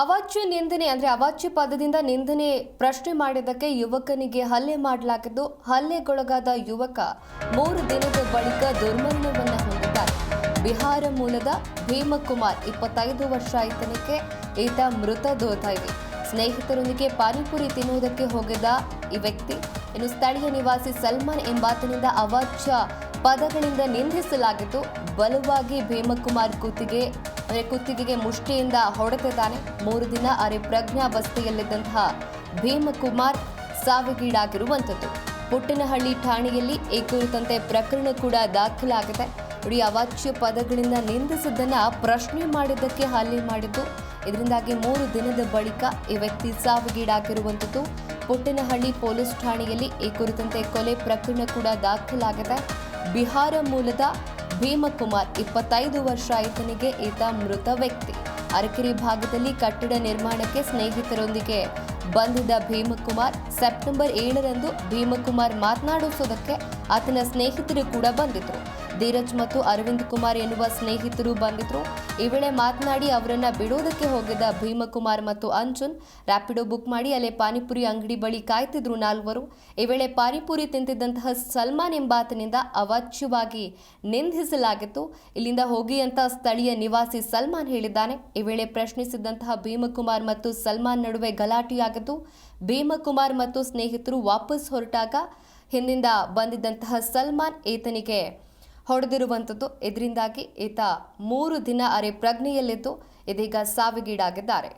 ಅವಾಚ್ಯ ನಿಂದನೆ ಅಂದ್ರೆ ಅವಾಚ್ಯ ಪದದಿಂದ ನಿಂದನೆ ಪ್ರಶ್ನೆ ಮಾಡಿದ್ದಕ್ಕೆ ಯುವಕನಿಗೆ ಹಲ್ಲೆ ಮಾಡಲಾಗಿದ್ದು ಹಲ್ಲೆಗೊಳಗಾದ ಯುವಕ ಮೂರು ದಿನದ ಬಳಿಕ ದುರ್ಮರಣವನ್ನ ಹೊಂದಿದ್ದಾರೆ. ಬಿಹಾರ ಮೂಲದ ಭೀಮಕುಮಾರ್ ಇಪ್ಪತ್ತೈದು ವರ್ಷ ಆಯ್ತನಕ್ಕೆ ಈತ ಮೃತ ದೋದೈವಿ ಸ್ನೇಹಿತರೊಂದಿಗೆ ಪಾನಿಪುರಿ ತಿನ್ನುವುದಕ್ಕೆ ಹೋಗಿದ್ದ ಈ ವ್ಯಕ್ತಿ ಇನ್ನು ಸ್ಥಳೀಯ ನಿವಾಸಿ ಸಲ್ಮಾನ್ ಎಂಬಾತನಿಂದ ಅವಾಚ್ಯ ಪದಗಳಿಂದ ನಿಂದಿಸಲಾಗಿದ್ದು, ಬಲವಾಗಿ ಭೀಮಕುಮಾರ್ ಕುತ್ತಿಗೆ ಅಂದರೆ ಕುತ್ತಿಗೆಗೆ ಮುಷ್ಟಿಯಿಂದ ಹೊಡೆದಿದ್ದಾನೆ. ಮೂರು ದಿನ ಅರೆ ಪ್ರಜ್ಞಾವಸ್ಥೆಯಲ್ಲಿದ್ದಂತಹ ಭೀಮಕುಮಾರ್ ಸಾವಿಗೀಡಾಗಿರುವಂಥದ್ದು. ಪುಟ್ಟನಹಳ್ಳಿ ಠಾಣೆಯಲ್ಲಿ ಈ ಕುರಿತಂತೆ ಪ್ರಕರಣ ಕೂಡ ದಾಖಲಾಗಿದೆ. ನೋಡಿ ಅವಾಚ್ಯ ಪದಗಳಿಂದ ನಿಂದಿಸಿದ್ದನ್ನ ಪ್ರಶ್ನೆ ಮಾಡಿದ್ದಕ್ಕೆ ಹಲ್ಲೆ ಮಾಡಿದ್ದು. ಇದರಿಂದಾಗಿ ಮೂರು ದಿನದ ಬಳಿಕ ಈ ವ್ಯಕ್ತಿ ಸಾವಿಗೀಡಾಗಿರುವಂಥದ್ದು. ಪುಟ್ಟನಹಳ್ಳಿ ಪೊಲೀಸ್ ಠಾಣೆಯಲ್ಲಿ ಈ ಕುರಿತಂತೆ ಕೊಲೆ ಪ್ರಕರಣ ಕೂಡ ದಾಖಲಾಗಿದೆ. ಬಿಹಾರ ಮೂಲದ ಭೀಮಕುಮಾರ್ ಇಪ್ಪತ್ತೈದು ವರ್ಷ ಈತನಿಗೆ ಈತ ಮೃತ ವ್ಯಕ್ತಿ. ಅರಕೆರೆ ಭಾಗದಲ್ಲಿ ಕಟ್ಟಡ ನಿರ್ಮಾಣಕ್ಕೆ ಸ್ನೇಹಿತರೊಂದಿಗೆ ಬಂದಿದ್ದ ಭೀಮಕುಮಾರ್ ಸೆಪ್ಟೆಂಬರ್ ಏಳರಂದು ಭೀಮಕುಮಾರ್ ಮಾತನಾಡಿಸೋದಕ್ಕೆ ಆತನ ಸ್ನೇಹಿತರು ಕೂಡ ಬಂದಿದ್ರು. ಧೀರಜ್ ಮತ್ತು ಅರವಿಂದ್ ಕುಮಾರ್ ಎನ್ನುವ ಸ್ನೇಹಿತರು ಬಂದಿದ್ರು. ಈ ವೇಳೆ ಮಾತನಾಡಿ ಅವರನ್ನ ಬಿಡೋದಕ್ಕೆ ಹೋಗಿದ್ದ ಭೀಮಕುಮಾರ್ ಮತ್ತು ಅಂಜುನ್ ರ್ಯಾಪಿಡೋ ಬುಕ್ ಮಾಡಿ, ಅಲ್ಲೇ ಪಾನಿಪುರಿ ಅಂಗಡಿ ಬಳಿ ಕಾಯ್ತಿದ್ರು ನಾಲ್ವರು. ಈ ವೇಳೆ ಪಾನಿಪುರಿ ತಿಂತಿದ್ದಂತಹ ಸಲ್ಮಾನ್ ಎಂಬಾತನಿಂದ ಅವಾಚ್ಯವಾಗಿ ನಿಂದಿಸಲಾಗಿತ್ತು. ಇಲ್ಲಿಂದ ಹೋಗಿ ಅಂತ ಸ್ಥಳೀಯ ನಿವಾಸಿ ಸಲ್ಮಾನ್ ಹೇಳಿದ್ದಾನೆ. ಈ ವೇಳೆ ಪ್ರಶ್ನಿಸಿದಂತಹ ಭೀಮಕುಮಾರ್ ಮತ್ತು ಸಲ್ಮಾನ್ ನಡುವೆ ಗಲಾಟೆಯಾಗಿದ್ದು, ಭೀಮಕುಮಾರ್ ಮತ್ತು ಸ್ನೇಹಿತರು ವಾಪಸ್ ಹೊರಟಾಗ ಹಿಂದಿಂದ ಬಂದಿದ್ದಂತಹ ಸಲ್ಮಾನ್ ಈತನಿಗೆ ಹೊಡೆದಿರುವಂಥದ್ದು. ಇದರಿಂದಾಗಿ ಈತ ಮೂರು ದಿನ ಅರೆ ಪ್ರಜ್ಞೆಯಲ್ಲಿದ್ದು ಇದೀಗ ಸಾವಿಗೀಡಾಗಿದ್ದಾರೆ.